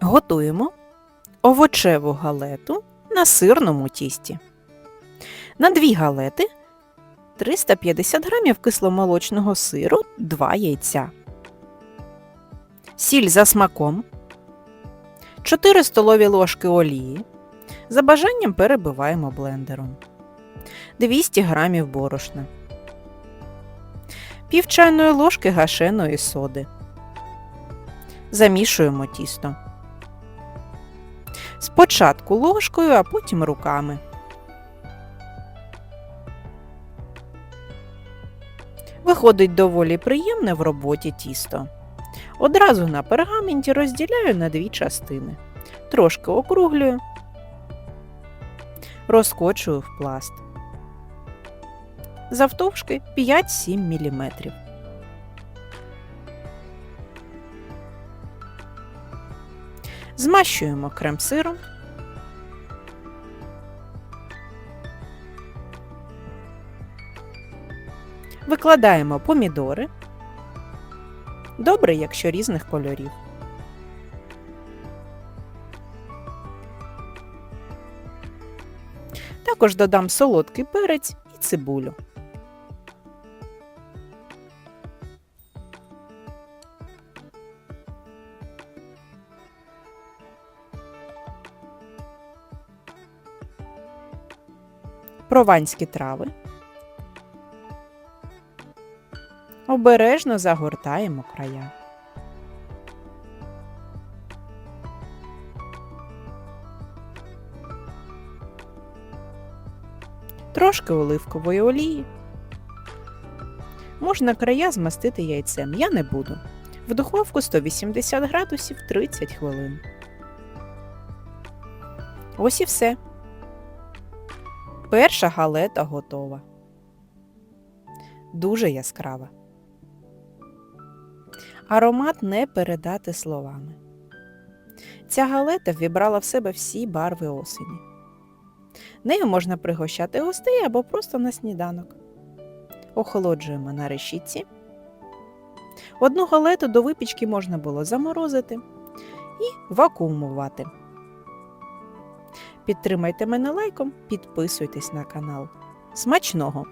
Готуємо овочеву галету на сирному тісті. На дві галети 350 г кисломолочного сиру, 2 яйця. Сіль за смаком. 4 столові ложки олії. За бажанням перебиваємо блендером. 200 г борошна. Пів чайної ложки гашеної соди. Замішуємо тісто. Спочатку ложкою, а потім руками. Виходить доволі приємне в роботі тісто. Одразу на пергаменті розділяю на дві частини. Трошки округлюю, розкочую в пласт. Завтовшки 5-7 мм. Змащуємо крем-сиром. Викладаємо помідори. Добре, якщо різних кольорів. Також додам солодкий перець і цибулю. Прованські трави. Обережно загортаємо края. Трошки оливкової олії. Можна края змастити яйцем, я не буду. В духовку 180 градусів 30 хвилин. Ось і все. Перша галета готова. Дуже яскрава. Аромат не передати словами. Ця галета вібрала в себе всі барви осені. Нею можна пригощати гостей або просто на сніданок. Охолоджуємо на решітці. Одну галету до випічки можна було заморозити і вакуумувати. Підтримайте мене лайком, підписуйтесь на канал. Смачного!